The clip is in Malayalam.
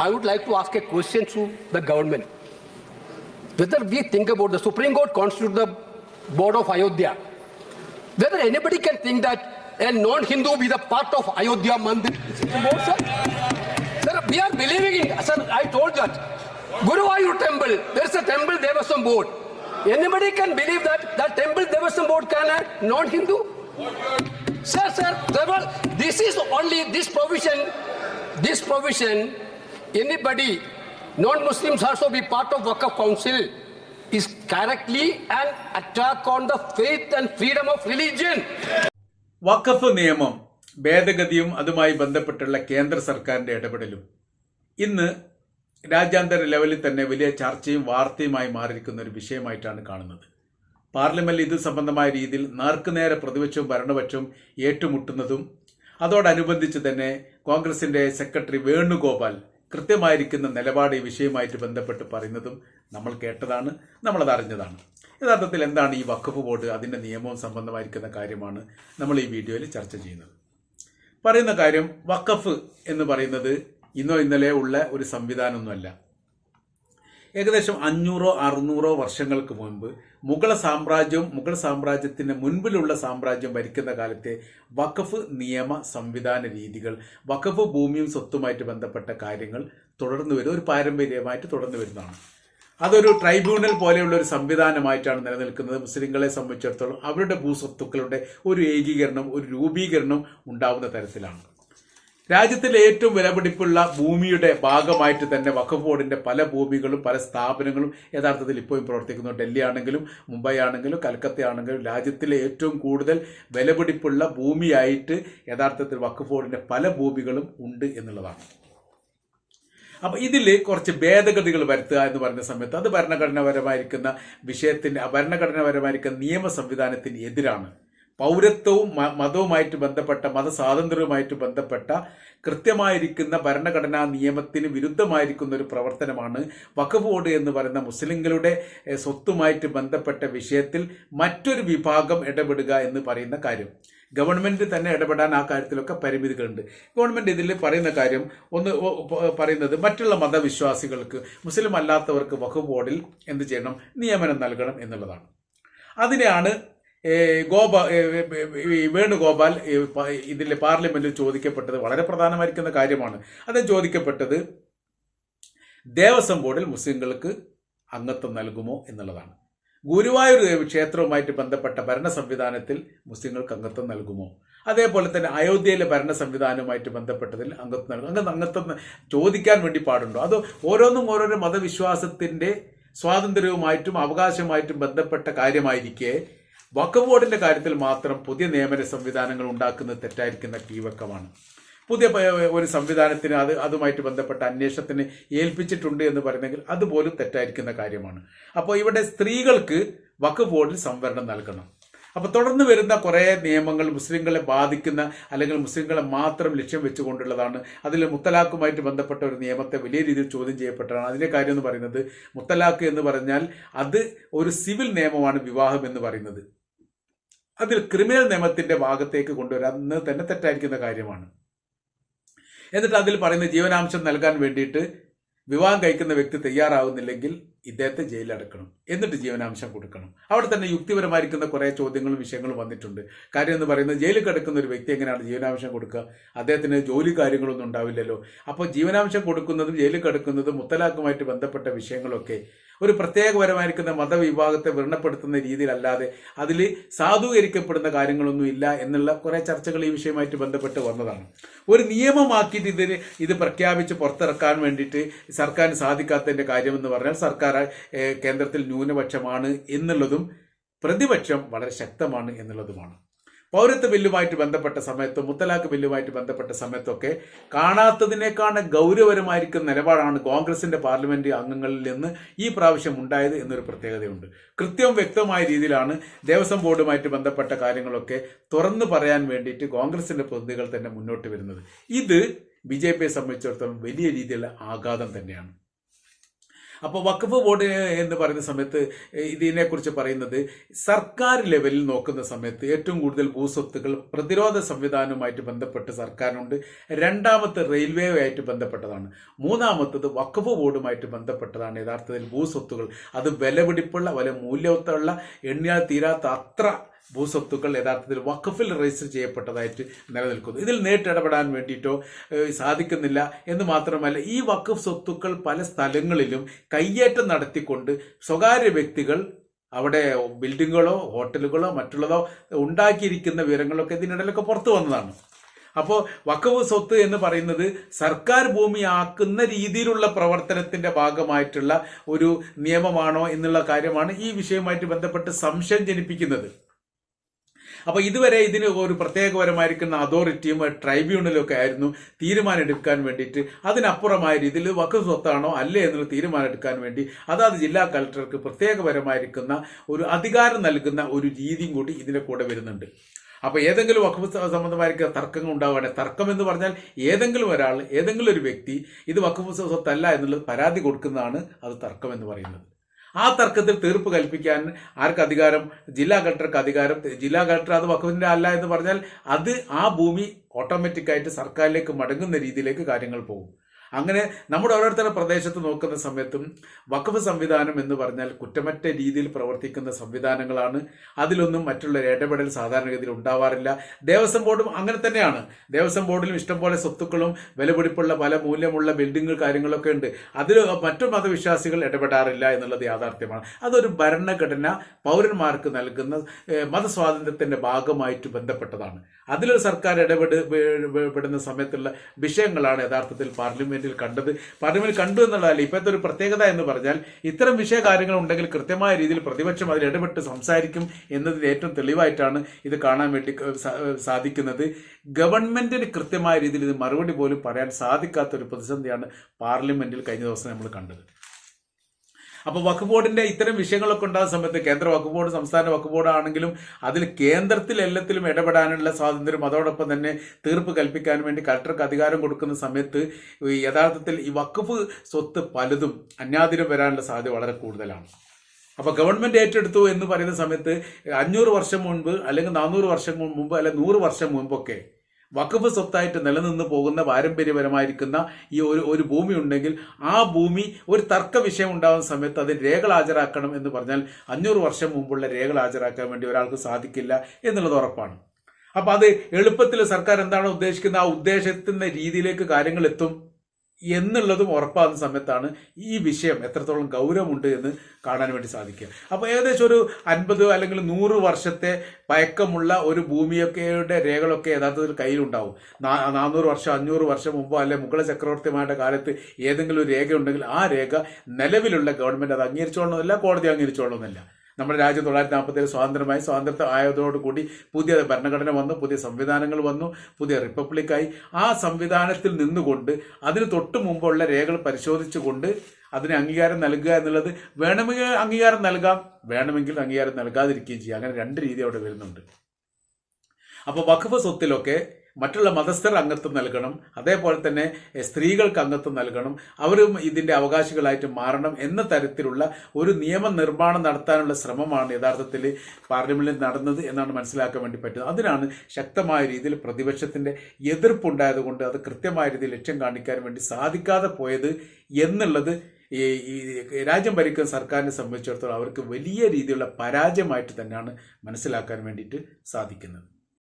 I would like to ask a question to the government. Whether we think about the Supreme Court constitute the board of Ayodhya, whether anybody can think that a non-Hindu be the part of Ayodhya Mandir board, sir? Sir, we are believing in, sir, I told that. Guruvayur temple, there is a temple there was Devasam board. Anybody can believe that that temple there was Devasam board can a non-Hindu? Sir, sir, this is only this provision, this provision, anybody, non-Muslims also be part of Waqf Council is correctly an attack on the faith and freedom of religion. വഖഫ് നിയമം ഭേദഗതിയും അതുമായി ബന്ധപ്പെട്ടുള്ള കേന്ദ്ര സർക്കാരിന്റെ ഇടപെടലും ഇന്ന് രാജ്യാന്തര ലെവലിൽ തന്നെ വലിയ ചർച്ചയും വാർത്തയുമായി മാറിയിരിക്കുന്ന ഒരു വിഷയമായിട്ടാണ് കാണുന്നത് പാർലമെന്റിൽ ഇത് സംബന്ധമായ രീതിയിൽ നേർക്കുനേരെ പ്രതിപക്ഷവും ഭരണപക്ഷവും ഏറ്റുമുട്ടുന്നതും അതോടനുബന്ധിച്ച് തന്നെ കോൺഗ്രസിന്റെ സെക്രട്ടറി വേണുഗോപാൽ കൃത്യമായിരിക്കുന്ന നിലപാട് ഈ വിഷയവുമായിട്ട് ബന്ധപ്പെട്ട് പറയുന്നതും നമ്മൾ കേട്ടതാണ് നമ്മളത് അറിഞ്ഞതാണ്. യഥാർത്ഥത്തിൽ എന്താണ് ഈ വഖഫ് ബോർഡ് അതിന്റെ നിയമവും സംബന്ധമായിരിക്കുന്ന കാര്യമാണ് നമ്മൾ ഈ വീഡിയോയിൽ ചർച്ച ചെയ്യുന്നത്. പറയുന്ന കാര്യം വഖഫ് എന്ന് പറയുന്നത് ഇന്നോ ഇന്നലെ ഉള്ള ഒരു സംവിധാനമൊന്നുമല്ല. ഏകദേശം അഞ്ഞൂറോ അറുന്നൂറോ വർഷങ്ങൾക്ക് മുൻപ് മുഗൾ സാമ്രാജ്യവും മുഗൾ സാമ്രാജ്യത്തിന് മുൻപിലുള്ള സാമ്രാജ്യം ഭരിക്കുന്ന കാലത്തെ വഖഫ് നിയമ സംവിധാന രീതികൾ വഖഫ് ഭൂമിയും സ്വത്തുമായിട്ട് ബന്ധപ്പെട്ട കാര്യങ്ങൾ തുടർന്നു വരുന്ന ഒരു പാരമ്പര്യമായിട്ട് തുടർന്നു വരുന്നതാണ്. അതൊരു ട്രൈബ്യൂണൽ പോലെയുള്ള ഒരു സംവിധാനമായിട്ടാണ് നിലനിൽക്കുന്നത്. മുസ്ലിങ്ങളെ സംബന്ധിച്ചിടത്തോളം അവരുടെ ഭൂസ്വത്തുക്കളുടെ ഒരു ഏകീകരണം ഒരു രൂപീകരണം ഉണ്ടാവുന്ന തരത്തിലാണ്. രാജ്യത്തിലെ ഏറ്റവും വിലപിടിപ്പുള്ള ഭൂമിയുടെ ഭാഗമായിട്ട് തന്നെ വഖഫ് ബോർഡിന്റെ പല ഭൂമികളും പല സ്ഥാപനങ്ങളും യഥാർത്ഥത്തിൽ ഇപ്പോഴും പ്രവർത്തിക്കുന്നു. ഡൽഹി ആണെങ്കിലും മുംബൈ ആണെങ്കിലും കൽക്കത്ത ആണെങ്കിലും രാജ്യത്തിലെ ഏറ്റവും കൂടുതൽ വിലപിടിപ്പുള്ള ഭൂമിയായിട്ട് യഥാർത്ഥത്തിൽ വഖഫ് ബോർഡിന്റെ പല ഭൂമികളും ഉണ്ട് എന്നുള്ളതാണ്. അപ്പൊ ഇതിൽ കുറച്ച് ഭേദഗതികൾ വരുത്തുക എന്ന് പറയുന്ന സമയത്ത് അത് ഭരണഘടനാപരമായിരിക്കുന്ന വിഷയത്തിന്റെ ഭരണഘടനാപരമായിരിക്കുന്ന നിയമ സംവിധാനത്തിന് എതിരാണ്. പൗരത്വവും മതവുമായിട്ട് ബന്ധപ്പെട്ട മതസ്വാതന്ത്ര്യവുമായിട്ട് ബന്ധപ്പെട്ട കൃത്യമായിരിക്കുന്ന ഭരണഘടനാ നിയമത്തിന് വിരുദ്ധമായിരിക്കുന്ന ഒരു പ്രവർത്തനമാണ് വഖഫ് ബോർഡ് എന്ന് പറയുന്ന മുസ്ലിങ്ങളുടെ സ്വത്തുമായിട്ട് ബന്ധപ്പെട്ട വിഷയത്തിൽ മറ്റൊരു വിഭാഗം ഇടപെടുക എന്ന് പറയുന്ന കാര്യം. ഗവൺമെന്റ് തന്നെ ഇടപെടാൻ ആ കാര്യത്തിലൊക്കെ പരിമിതികളുണ്ട്. ഗവൺമെന്റ് ഇതിൽ പറയുന്ന കാര്യം ഒന്ന് പറയുന്നത് മറ്റുള്ള മതവിശ്വാസികൾക്ക് മുസ്ലിം അല്ലാത്തവർക്ക് വഖഫ് ബോർഡിൽ എന്ത് ചെയ്യണം? നിയമനം നൽകണം എന്നുള്ളതാണ്. അതിനെയാണ് ഗോപ വേണുഗോപാൽ ഇതിലെ പാർലമെന്റിൽ ചോദിക്കപ്പെട്ടത് വളരെ പ്രധാനമായിരിക്കുന്ന കാര്യമാണ്. അത് ചോദിക്കപ്പെട്ടത് ദേവസ്വം ബോർഡിൽ മുസ്ലിങ്ങൾക്ക് അംഗത്വം നൽകുമോ എന്നുള്ളതാണ്. ഗുരുവായൂർ ക്ഷേത്രവുമായിട്ട് ബന്ധപ്പെട്ട ഭരണ സംവിധാനത്തിൽ മുസ്ലിങ്ങൾക്ക് അംഗത്വം നൽകുമോ? അതേപോലെ തന്നെ അയോധ്യയിലെ ഭരണ സംവിധാനവുമായിട്ട് ബന്ധപ്പെട്ടതിൽ അംഗത്വം നൽകും. അങ്ങനെ അംഗത്വം ചോദിക്കാൻ വേണ്ടി പാടുണ്ടോ? അത് ഓരോന്നും ഓരോരോ മതവിശ്വാസത്തിന്റെ സ്വാതന്ത്ര്യവുമായിട്ടും അവകാശമായിട്ടും ബന്ധപ്പെട്ട കാര്യമായിരിക്കെ വഖഫ് ബോർഡിന്റെ കാര്യത്തിൽ മാത്രം പുതിയ നിയമന സംവിധാനങ്ങൾ ഉണ്ടാക്കുന്നത് തെറ്റായിരിക്കുന്ന കീവക്കമാണ് പുതിയ ഒരു സംവിധാനത്തിന് അത് അതുമായിട്ട് ബന്ധപ്പെട്ട അന്വേഷണത്തിന് ഏൽപ്പിച്ചിട്ടുണ്ട് എന്ന് പറയുന്നെങ്കിൽ അതുപോലും തെറ്റായിരിക്കുന്ന കാര്യമാണ്. അപ്പോൾ ഇവിടെ സ്ത്രീകൾക്ക് വഖഫ് ബോർഡിൽ സംവരണം നൽകണം. അപ്പോൾ തുടർന്ന് വരുന്ന കുറേ നിയമങ്ങൾ മുസ്ലിങ്ങളെ ബാധിക്കുന്ന അല്ലെങ്കിൽ മുസ്ലിങ്ങളെ മാത്രം ലക്ഷ്യം വെച്ചുകൊണ്ടുള്ളതാണ്. അതിൽ മുത്തലാഖുമായിട്ട് ബന്ധപ്പെട്ട ഒരു നിയമത്തെ വലിയ രീതിയിൽ ചോദ്യം ചെയ്യപ്പെട്ടതാണ് അതിന്റെ കാര്യം എന്ന് പറയുന്നത് മുത്തലാഖ് എന്ന് പറഞ്ഞാൽ അത് ഒരു സിവിൽ നിയമമാണ് വിവാഹം എന്ന് പറയുന്നത്. അതിൽ ക്രിമിനൽ നിയമത്തിന്റെ ഭാഗത്തേക്ക് കൊണ്ടുവരാൻ തന്നെ തെറ്റായിരിക്കുന്ന കാര്യമാണ്. എന്നിട്ട് അതിൽ പറയുന്ന ജീവനാംശം നൽകാൻ വേണ്ടിയിട്ട് വിവാഹം കഴിക്കുന്ന വ്യക്തി തയ്യാറാവുന്നില്ലെങ്കിൽ ഇദ്ദേഹത്തെ ജയിലടക്കണം എന്നിട്ട് ജീവനാംശം കൊടുക്കണം. അവിടെ തന്നെ യുക്തിപരമായിരിക്കുന്ന കുറേ ചോദ്യങ്ങളും വിഷയങ്ങളും വന്നിട്ടുണ്ട്. കാര്യം എന്ന് പറയുന്നത് ജയിലിൽ കിടക്കുന്ന ഒരു വ്യക്തി എങ്ങനെയാണ് ജീവനാംശം കൊടുക്കുക? അദ്ദേഹത്തിന് ജോലി കാര്യങ്ങളൊന്നും ഉണ്ടാവില്ലല്ലോ. അപ്പോൾ ജീവനാംശം കൊടുക്കുന്നതും ജയിലിൽ കിടക്കുന്നതും മുത്തലാഖുമായിട്ട് ബന്ധപ്പെട്ട വിഷയങ്ങളൊക്കെ ഒരു പ്രത്യേകപരമായിരിക്കുന്ന മതവിഭാഗത്തെ വ്രണപ്പെടുത്തുന്ന രീതിയിലല്ലാതെ അതിൽ സാധൂകരിക്കപ്പെടുന്ന കാര്യങ്ങളൊന്നും ഇല്ല എന്നുള്ള കുറെ ചർച്ചകൾ ഈ വിഷയമായിട്ട് ബന്ധപ്പെട്ട് വന്നതാണ്. ഒരു നിയമമാക്കിയിട്ട് ഇതിന് ഇത് പ്രഖ്യാപിച്ച് പുറത്തിറക്കാൻ വേണ്ടിയിട്ട് സർക്കാരിന് സാധിക്കാത്തതിന്റെ കാര്യമെന്ന് പറഞ്ഞാൽ സർക്കാർ കേന്ദ്രത്തിൽ ന്യൂനപക്ഷമാണ് എന്നുള്ളതും പ്രതിപക്ഷം വളരെ ശക്തമാണ് എന്നുള്ളതുമാണ്. പൗരത്വ ബില്ലുമായിട്ട് ബന്ധപ്പെട്ട സമയത്തും മുത്തലാഖ് ബില്ലുമായിട്ട് ബന്ധപ്പെട്ട സമയത്തൊക്കെ കാണാത്തതിനേക്കാൾ ഗൗരവപരമായിരിക്കുന്ന നിലപാടാണ് കോൺഗ്രസിന്റെ പാർലമെന്റ് അംഗങ്ങളിൽ നിന്ന് ഈ പ്രാവശ്യം ഉണ്ടായത് എന്നൊരു പ്രത്യേകതയുണ്ട്. കൃത്യവും വ്യക്തമായ രീതിയിലാണ് ദേവസ്വം ബോർഡുമായിട്ട് ബന്ധപ്പെട്ട കാര്യങ്ങളൊക്കെ തുറന്നു പറയാൻ വേണ്ടിയിട്ട് കോൺഗ്രസിന്റെ പ്രതിനിധികൾ തന്നെ മുന്നോട്ട് വരുന്നത്. ഇത് ബി ജെ പിയെ സംബന്ധിച്ചിടത്തോളം വലിയ രീതിയിലുള്ള ആഘാതം തന്നെയാണ്. അപ്പോൾ വഖഫ് ബോർഡ് എന്ന് പറയുന്ന സമയത്ത് ഇതിനെക്കുറിച്ച് പറയുന്നത് സർക്കാർ ലെവലിൽ നോക്കുന്ന സമയത്ത് ഏറ്റവും കൂടുതൽ ഭൂസ്വത്തുകൾ പ്രതിരോധ സംവിധാനവുമായിട്ട് ബന്ധപ്പെട്ട് സർക്കാരിനുണ്ട്. രണ്ടാമത്തെ റെയിൽവേയുമായിട്ട് ബന്ധപ്പെട്ടതാണ്. മൂന്നാമത്തത് വഖഫ് ബോർഡുമായിട്ട് ബന്ധപ്പെട്ടതാണ് യഥാർത്ഥത്തിൽ ഭൂസ്വത്തുകൾ അത് വിലപിടിപ്പുള്ള വില മൂല്യത്തുള്ള എണ്ണിയാൽ തീരാത്ത അത്ര ഭൂസ്വത്തുക്കൾ യഥാർത്ഥത്തിൽ വഖഫിൽ രജിസ്റ്റർ ചെയ്യപ്പെട്ടതായിട്ട് നിലനിൽക്കുന്നു. ഇതിൽ നേരിട്ടിടപെടാൻ വേണ്ടിയിട്ടോ സാധിക്കുന്നില്ല എന്ന് മാത്രമല്ല ഈ വഖഫ് സ്വത്തുക്കൾ പല സ്ഥലങ്ങളിലും കയ്യേറ്റം നടത്തിക്കൊണ്ട് സ്വകാര്യ വ്യക്തികൾ അവിടെ ബിൽഡിങ്ങുകളോ ഹോട്ടലുകളോ മറ്റുള്ളതോ ഉണ്ടാക്കിയിരിക്കുന്ന വിവരങ്ങളൊക്കെ ഇതിനിടയിലൊക്കെ പുറത്തു വന്നതാണ്. അപ്പോൾ വക്കവ് സ്വത്ത് എന്ന് പറയുന്നത് സർക്കാർ ഭൂമിയാക്കുന്ന രീതിയിലുള്ള പ്രവർത്തനത്തിന്റെ ഭാഗമായിട്ടുള്ള ഒരു നിയമമാണോ എന്നുള്ള കാര്യമാണ് ഈ വിഷയവുമായിട്ട് ബന്ധപ്പെട്ട് സംശയം ജനിപ്പിക്കുന്നത്. അപ്പോൾ ഇതുവരെ ഇതിന് ഒരു പ്രത്യേകപരമായിരിക്കുന്ന അതോറിറ്റിയും ട്രൈബ്യൂണലും ഒക്കെ ആയിരുന്നു തീരുമാനമെടുക്കാൻ വേണ്ടിയിട്ട്. അതിനപ്പുറമായ രീതിയിൽ വഖഫ് സ്വത്താണോ അല്ലേ എന്നുള്ള തീരുമാനമെടുക്കാൻ വേണ്ടി അതാത് ജില്ലാ കളക്ടർക്ക് പ്രത്യേകപരമായിരിക്കുന്ന ഒരു അധികാരം നൽകുന്ന ഒരു രീതിയും കൂടി ഇതിന്റെ കൂടെ വരുന്നുണ്ട്. അപ്പോൾ ഏതെങ്കിലും വഖഫ് സംബന്ധമായിരിക്കും തർക്കങ്ങൾ ഉണ്ടാവുകയാണെങ്കിൽ തർക്കം എന്ന് പറഞ്ഞാൽ ഏതെങ്കിലും ഒരാൾ ഏതെങ്കിലും ഒരു വ്യക്തി ഇത് വഖഫ് സ്വത്തല്ല എന്നുള്ളത് പരാതി കൊടുക്കുന്നതാണ് അത് തർക്കം എന്ന് പറയുന്നത്. ആ തർക്കത്തിൽ തീർപ്പ് കൽപ്പിക്കാൻ ആർക്ക് അധികാരം? ജില്ലാ കളക്ടർക്ക് അധികാരം. ജില്ലാ കളക്ടർ അത് വഖഫിന്റെ അല്ല എന്ന് പറഞ്ഞാൽ അത് ആ ഭൂമി ഓട്ടോമാറ്റിക്കായിട്ട് സർക്കാരിലേക്ക് മടങ്ങുന്ന രീതിയിലേക്ക് കാര്യങ്ങൾ പോകും. അങ്ങനെ നമ്മുടെ ഓരോരുത്തരുടെ പ്രദേശത്ത് നോക്കുന്ന സമയത്തും വഖഫ് സംവിധാനം എന്ന് പറഞ്ഞാൽ കുറ്റമറ്റ രീതിയിൽ പ്രവർത്തിക്കുന്ന സംവിധാനങ്ങളാണ്. അതിലൊന്നും മറ്റുള്ള ഇടപെടൽ സാധാരണഗതിയിൽ ഉണ്ടാവാറില്ല. ദേവസ്വം ബോർഡും അങ്ങനെ തന്നെയാണ്. ദേവസ്വം ബോർഡിലും ഇഷ്ടംപോലെ സ്വത്തുക്കളും വിലപിടിപ്പുള്ള പല മൂല്യമുള്ള ബിൽഡിങ്ങുകൾ കാര്യങ്ങളൊക്കെ ഉണ്ട്. അതിൽ മറ്റു മതവിശ്വാസികൾ ഇടപെടാറില്ല എന്നുള്ളത് യാഥാർത്ഥ്യമാണ്. അതൊരു ഭരണഘടന പൗരന്മാർക്ക് നൽകുന്ന മതസ്വാതന്ത്ര്യത്തിന്റെ ഭാഗമായിട്ട് ബന്ധപ്പെട്ടതാണ്. അതിലൊരു സർക്കാർ ഇടപെട് പെടുന്ന സമയത്തുള്ള വിഷയങ്ങളാണ് യഥാർത്ഥത്തിൽ പാർലമെന്റിൽ കണ്ടത്. പാർലമെന്റിൽ കണ്ടു എന്നുള്ളതല്ല ഇപ്പോഴത്തെ ഒരു പ്രത്യേകത എന്ന് പറഞ്ഞാൽ ഇത്തരം വിഷയ കാര്യങ്ങൾ ഉണ്ടെങ്കിൽ കൃത്യമായ രീതിയിൽ പ്രതിപക്ഷം അതിൽ ഇടപെട്ട് സംസാരിക്കും എന്നതിന് ഏറ്റവും തെളിവായിട്ടാണ് ഇത് കാണാൻ വേണ്ടി സാധിക്കുന്നത്. ഗവൺമെന്റിന് കൃത്യമായ രീതിയിൽ ഇത് മറുപടി പോലും പറയാൻ സാധിക്കാത്ത ഒരു പ്രതിസന്ധിയാണ് പാർലമെന്റിൽ കഴിഞ്ഞ ദിവസം നമ്മൾ കണ്ടത്. അപ്പോൾ വഖഫ് ബോർഡിന്റെ ഇത്തരം വിഷയങ്ങളൊക്കെ ഉണ്ടാകുന്ന സമയത്ത് കേന്ദ്ര വഖഫ് ബോർഡ് സംസ്ഥാന വഖഫ് ബോർഡ് ആണെങ്കിലും അതിൽ കേന്ദ്രത്തിൽ എല്ലാത്തിലും ഇടപെടാനുള്ള സ്വാതന്ത്ര്യം അതോടൊപ്പം തന്നെ തീർപ്പ് കൽപ്പിക്കാൻ വേണ്ടി കളക്ടർക്ക് അധികാരം കൊടുക്കുന്ന സമയത്ത് യഥാർത്ഥത്തിൽ ഈ വഖഫ് സ്വത്ത് പലതും അന്യാതിരം വരാനുള്ള സാധ്യത വളരെ കൂടുതലാണ്. അപ്പോൾ ഗവൺമെന്റ് ഏറ്റെടുത്തു എന്ന് പറയുന്ന സമയത്ത് അഞ്ഞൂറ് വർഷം മുൻപ് അല്ലെങ്കിൽ നാനൂറ് വർഷം മുമ്പ് അല്ലെങ്കിൽ നൂറ് വർഷം മുമ്പൊക്കെ വഖഫ് സ്വത്തായിട്ട് നിലനിന്ന് പോകുന്ന പാരമ്പര്യപരമായിരിക്കുന്ന ഈ ഒരു ഒരു ഭൂമി ഉണ്ടെങ്കിൽ ആ ഭൂമി ഒരു തർക്ക വിഷയം ഉണ്ടാകുന്ന സമയത്ത് അതിന് രേഖകൾ ഹാജരാക്കണം എന്ന് പറഞ്ഞാൽ അഞ്ഞൂറ് വർഷം മുമ്പുള്ള രേഖകൾ ഹാജരാക്കാൻ വേണ്ടി ഒരാൾക്ക് സാധിക്കില്ല എന്നുള്ളത് ഉറപ്പാണ്. അപ്പൊ അത് എളുപ്പത്തിൽ സർക്കാർ എന്താണോ ഉദ്ദേശിക്കുന്നത്? ആ ഉദ്ദേശത്തിന്റെ രീതിയിലേക്ക് കാര്യങ്ങൾ എത്തും. എന്നുള്ളതും ഉറപ്പാകുന്ന സമയത്താണ് ഈ വിഷയം എത്രത്തോളം ഗൗരവമുണ്ട് എന്ന് കാണാൻ വേണ്ടി സാധിക്കുക. അപ്പോൾ ഏകദേശം ഒരു അൻപത് അല്ലെങ്കിൽ നൂറ് വർഷത്തെ പഴക്കമുള്ള ഒരു ഭൂമിയൊക്കെയുടെ രേഖകളൊക്കെ യഥാർത്ഥത്തിൽ കയ്യിലുണ്ടാവും. നാനൂറ് വർഷം അഞ്ഞൂറ് വർഷം മുമ്പോ അല്ലെ മുഗൾ ചക്രവർത്തിമാരുടെ കാലത്ത് ഏതെങ്കിലും ഒരു രേഖ ഉണ്ടെങ്കിൽ ആ രേഖ നിലവിലുള്ള ഗവൺമെന്റ് അത് അംഗീകരിച്ചോളണമെന്നില്ല കോടതി അംഗീകരിച്ചോളണമെന്നില്ല നമ്മുടെ രാജ്യം തൊള്ളായിരത്തി നാൽപ്പത്തേഴ് സ്വാതന്ത്ര്യമായി സ്വാതന്ത്ര്യം ആയതോടുകൂടി പുതിയ ഭരണഘടന വന്നു പുതിയ സംവിധാനങ്ങൾ വന്നു പുതിയ റിപ്പബ്ലിക്കായി ആ സംവിധാനത്തിൽ നിന്നുകൊണ്ട് അതിന് തൊട്ട് മുമ്പുള്ള രേഖകൾ പരിശോധിച്ചുകൊണ്ട് അതിന് അംഗീകാരം നൽകുക എന്നുള്ളത് വേണമെങ്കിൽ അംഗീകാരം നൽകാം വേണമെങ്കിൽ അംഗീകാരം നൽകാതിരിക്കുകയും ചെയ്യാം. അങ്ങനെ രണ്ട് രീതി അവിടെ വരുന്നുണ്ട്. അപ്പോൾ വഖഫ് സ്വത്തിലൊക്കെ മറ്റുള്ള മതസ്ഥർ അംഗത്വം നൽകണം അതേപോലെ തന്നെ സ്ത്രീകൾക്ക് അംഗത്വം നൽകണം അവരും ഇതിന്റെ അവകാശികളായിട്ട് മാറണം എന്ന തരത്തിലുള്ള ഒരു നിയമനിർമ്മാണം നടത്താനുള്ള ശ്രമമാണ് യഥാർത്ഥത്തിൽ പാർലമെന്റിൽ നടന്നത് എന്നാണ് മനസ്സിലാക്കാൻ വേണ്ടി പറ്റുന്നത്. അതിനാണ് ശക്തമായ രീതിയിൽ പ്രതിപക്ഷത്തിന്റെ എതിർപ്പുണ്ടായതുകൊണ്ട് അത് കൃത്യമായ രീതിയിൽ ലക്ഷ്യം കാണിക്കാൻ വേണ്ടി സാധിക്കാതെ പോയത് എന്നുള്ളത് ഈ രാജ്യം ഭരിക്കുന്ന സർക്കാരിനെ സംബന്ധിച്ചിടത്തോളം അവർക്ക് വലിയ രീതിയിലുള്ള പരാജയമായിട്ട് തന്നെയാണ് മനസ്സിലാക്കാൻ വേണ്ടിയിട്ട് സാധിക്കുന്നത്.